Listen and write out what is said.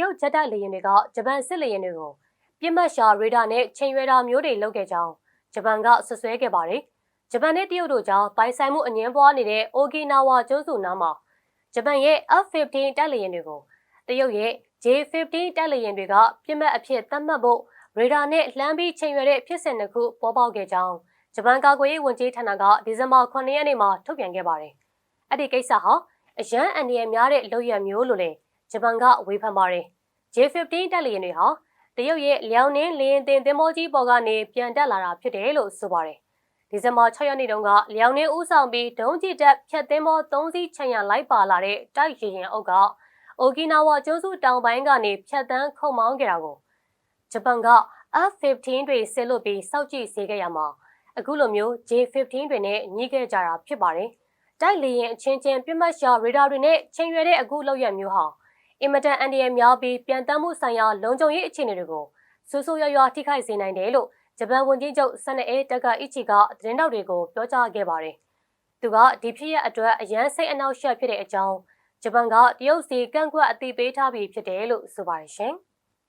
ရုတ်ဂျက်တိုက်လေယာဉ်တွေကဂျပန်စစ်လေယာဉ်တွေကိုပြစ်မှတ်ရှာရေဒါနဲ့ချိန်ရွယ်တာမျိုးတွေလုပ်ခဲ့ကြောင်းဂျပန်ကဆွဆွဲခဲ့ပါတယ်။ဂျပန်နဲ့တရုတ်တို့ကြားပိုင်ဆိုင်မှုအငင်းပွားနေတဲ့အိုကီနာဝါကျွန်းစုနားမှာဂျပန်ရဲ့ F-15 တိုက်လေယာဉ်တွေကိုတရုတ်ရဲ့ J-15 တိုက်လေယာဉ်တွေကပြစ်မှတ်အဖြစ်သတ်မှတ်ဖို့ရေဒါနဲ့လှမ်းပြီးချိန်ရွယ်တဲ့ဖြစ်စဉ်တစ်ခုပေါ်ပေါက်ခဲ့ကြောင်းဂျပန်ကာကွယ်ရေးဝန်ကြီးဌာနကဒီဇင်ဘာ9ရက်နေ့မှာထုတ်ပြန်ခဲ့ပါတယ်။အဲ့ဒီကိစ္စဟာအရန်အန်ဒီရများတဲ့လုပ်ရမျိုးလို့လည်း ဂျပန်ကဝေဖန်ပါတယ်။ J-15 တက်လျင်တွေဟာတရုတ်ရဲ့လျောင်နှင်းလင်းတင်သင်္ဘောကြီးပေါ်ကနေပြန်တက်လာတာဖြစ်တယ်လို့ဆိုပါတယ်။ဒီဇင်ဘာ6ရက်နေ့တုန်းကလျောင်နှင်းဦးဆောင်ပြီးဒုံးကျည်တပ်ဖြတ်သင်္ဘော3စီးချန်ရလိုက်ပါလာတဲ့တိုက်ရင်ရင်အုပ်ကအိုကီနာဝါကျွန်းစုတောင်ပိုင်းကနေဖြတ်တန်းခုံမောင်းခဲ့တာကိုဂျပန်က F-15 တွေဆစ်လွတ်ပြီးစောက်ကြည့်စေခဲ့ရမှာအခုလိုမျိုး J-15 တွေနဲ့ညှိခဲ့ကြတာဖြစ်ပါတယ်။တိုက်လေရင်အချင်းချင်းပြတ်မှတ်ရှာရေဒါတွေနဲ့ချိန်ရွယ်တဲ့အခုလောက်ရမျိုးဟာ အင်မတန်အန်ဒီရများပြီးပြန်တမ်းမှုဆိုင်ရာလုံခြုံရေးအခြေအနေတွေကိုဆူဆူရွရွထိခိုက်စေနိုင်တယ်လို့ဂျပန်ဝန်ကြီးချုပ်ဆန်အေတက်ကအိချီကသတင်းတောက်တွေကိုပြောကြားခဲ့ပါတယ်။သူကဒီဖြစ်ရအတွက်အရန်စိတ်အနှောက်အယှက်ဖြစ်တဲ့အကြောင်းဂျပန်ကတရုတ်စီကန့်ကွက်အသိပေးထားပြီးဖြစ်တယ်လို့ဆိုပါတယ်ရှင်။